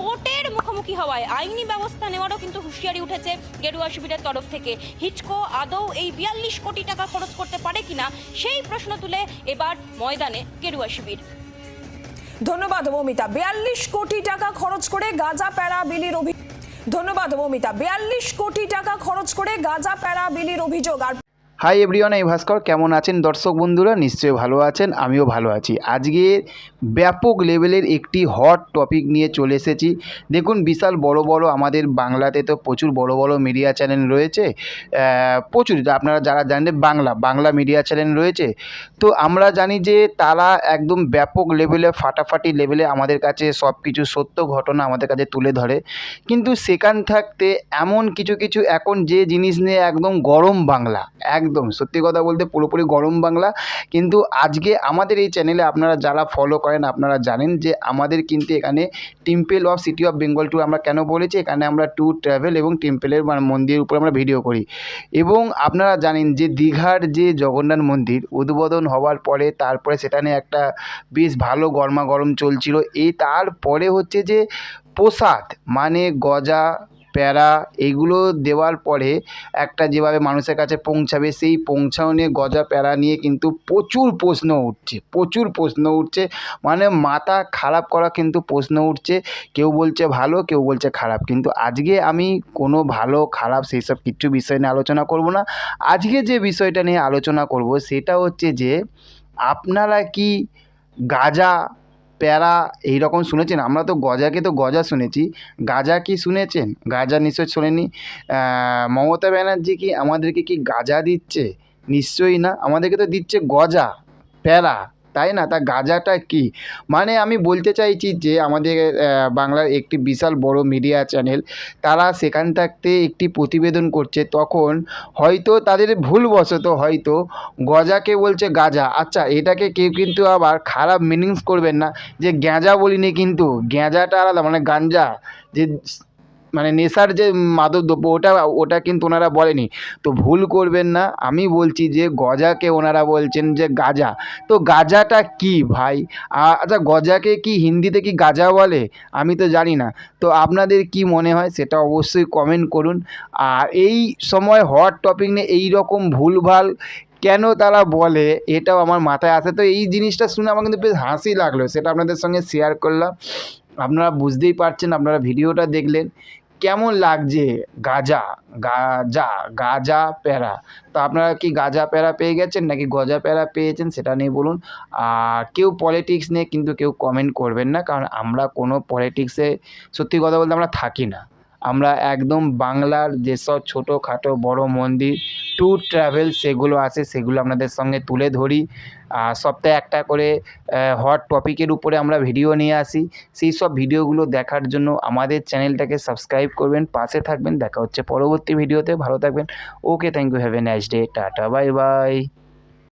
কোর্টের মুখোমুখি হওয়ায় আইনি ব্যবস্থা নেওয়ারও কিন্তু হুঁশিয়ারি উঠেছে গেরুয়া শিবিরের তরফ থেকে। হিচকো আদৌ এই বিয়াল্লিশ কোটি টাকা খরচ করতে পারে কিনা সেই প্রশ্ন তুলে এবার ময়দানে গেরুয়া শিবির। ধন্যবাদ মমিতা। বিয়াল্লিশ কোটি টাকা খরচ করে গাঁজা, প্যারা, বিলির অভিযোগ ধন্যবাদ মমিতা। বিয়াল্লিশ কোটি টাকা খরচ করে গাঁজা, প্যারা, বিলির অভিযোগ। আর হাই এভরিওয়ান এই ভাস্কর। কেমন আছেন? দর্শক বন্ধুরা, নিশ্চয়ই ভালো আছেন, আমিও ভালো আছি। আজকে ব্যাপক লেভেলের একটি হট টপিক নিয়ে চলে এসেছি। দেখুন, বিশাল বড় বড় আমাদের বাংলাতে তো প্রচুর বড় বড় মিডিয়া চ্যানেল রয়েছে। প্রচুর, আপনারা যারা জানেন বাংলা বাংলা মিডিয়া চ্যানেল রয়েছে। তো আমরা জানি যে তারা একদম ব্যাপক লেভেলে, ফাটাফাটি লেভেলে আমাদের কাছে সব কিছু সত্য ঘটনা আমাদের কাছে তুলে ধরে। কিন্তু সেখান থাকতে এমন কিছু কিছু এখন যে জিনিস নিয়ে একদম গরম বাংলা। একদম, সত্যি কথা বলতে পুরোপুরি গরম বাংলা। কিন্তু আজকে আমাদের এই চ্যানেলে আপনারা যারা ফলো করেন, আপনারা জানেন যে আমাদের কিন্তু এখানে temple of city of Bengal tour আমরা কেন বলেছি? এখানে আমরা ট্যুর ট্রাভেল এবং টেম্পেলের মানে মন্দিরের উপর আমরা ভিডিও করি। এবং আপনারা জানেন যে দীঘার যে জগন্নাথ মন্দির উদ্বোধন হওয়ার পরে তারপরে সেটা নিয়ে একটা বেশ ভালো গরমা গরম চলছিল। এই তারপরে হচ্ছে যে প্রসাদ মানে গজা প্যারা এইগুলো দেওয়ার পরে একটা যেভাবে মানুষের কাছে পৌঁছাবে, সেই পৌঁছানো গজা প্যারা নিয়ে কিন্তু প্রচুর প্রশ্ন উঠছে, প্রচুর প্রশ্ন উঠছে। মানে মাথা খারাপ করা কিন্তু প্রশ্ন উঠছে, কেউ বলছে ভালো, কেউ বলছে খারাপ। কিন্তু আজকে আমি কোনো ভালো, খারাপ সেই সব কিছু বিষয় নিয়ে আলোচনা করব না। আজকে যে বিষয়টা নিয়ে আলোচনা করব সেটা হচ্ছে যে, আপনারা কি গাজা প্যারা এই রকম শুনেছেন? আমরা তো গজাকে তো গজা শুনেছি। গাজা কি শুনেছেন? গাজা নিশ্চয় শোনেনি মমতা ব্যানার্জি কি আমাদেরকে কি গাজা দিচ্ছে? নিশ্চয়ই না। আমাদেরকে তো দিচ্ছে গজা, প্যারা। তাই না? তা গাজাটা কি? মানে আমি বলতে চাইছি যে আমাদের বাংলার একটি বিশাল বড় মিডিয়া চ্যানেল, তারা সেখান থাকতে একটি প্রতিবেদন করছে। তখন হয়তো তাদের ভুলবশত হয়তো গজাকে বলছে গাজা। আচ্ছা এটাকে কেউ কিন্তু আবার খারাপ মিনিংস করবেন না। যে গ্যাঁজা বলিনি কিন্তু গ্যাঁজাটা আলাদা মানে গাঞ্জা যে মানে নেশার যে মাদক দ্রব্য ওটা ওটা কিন্তু ওনারা বলেনি। তো ভুল করবেন না, আমি বলছি যে গজাকে ওনারা বলছেন যে গাজা। তো গাজাটা কি ভাই? আচ্ছা গজাকে কি হিন্দিতে কি গাজা বলে? আমি তো জানি না। তো আপনাদের কি মনে হয়? সেটা অবশ্যই কমেন্ট করুন। আর এই সময় হট টপিক নিয়ে এই রকম ভুলভাল কেন তারা বলে, এটাও আমার মাথায় আসে। তো এই জিনিসটা শুনে আমার কিন্তু বেশ হাসি লাগল। সেটা আপনাদের সঙ্গে শেয়ার করলাম। আপনারা বুঝতেই পারছেন, আপনারা ভিডিওটা দেখলেন। কেমন লাগছে গাজা? গাজা গাজা প্যারা তো আপনারা কি গাজা প্যারা পেয়ে গেছেন নাকি গজা প্যারা পেয়েছেন সেটা নিয়ে বলুন। আর কেউ পলিটিক্স নিয়ে কিন্তু কেউ কমেন্ট করবেন না, কারণ আমরা কোনো পলিটিক্সে সত্যি কথা বলতে আমরা থাকি না। আমরা একদম বাংলার যেসব ছোটোখাটো বড় মন্দির ট্যুর ট্রাভেল সেগুলো আছে, সেগুলো আপনাদের সঙ্গে তুলে ধরি। সপ্তাহে একটা করে হট টপিকের উপরে আমরা ভিডিও নিয়ে আসি। সেই সব ভিডিওগুলো দেখার জন্য আমাদের চ্যানেলটাকে সাবস্ক্রাইব করবেন, পাশে থাকবেন। দেখা হচ্ছে পরবর্তী ভিডিওতে ভালো থাকবেন। Okay thank you have a nice day tata bye bye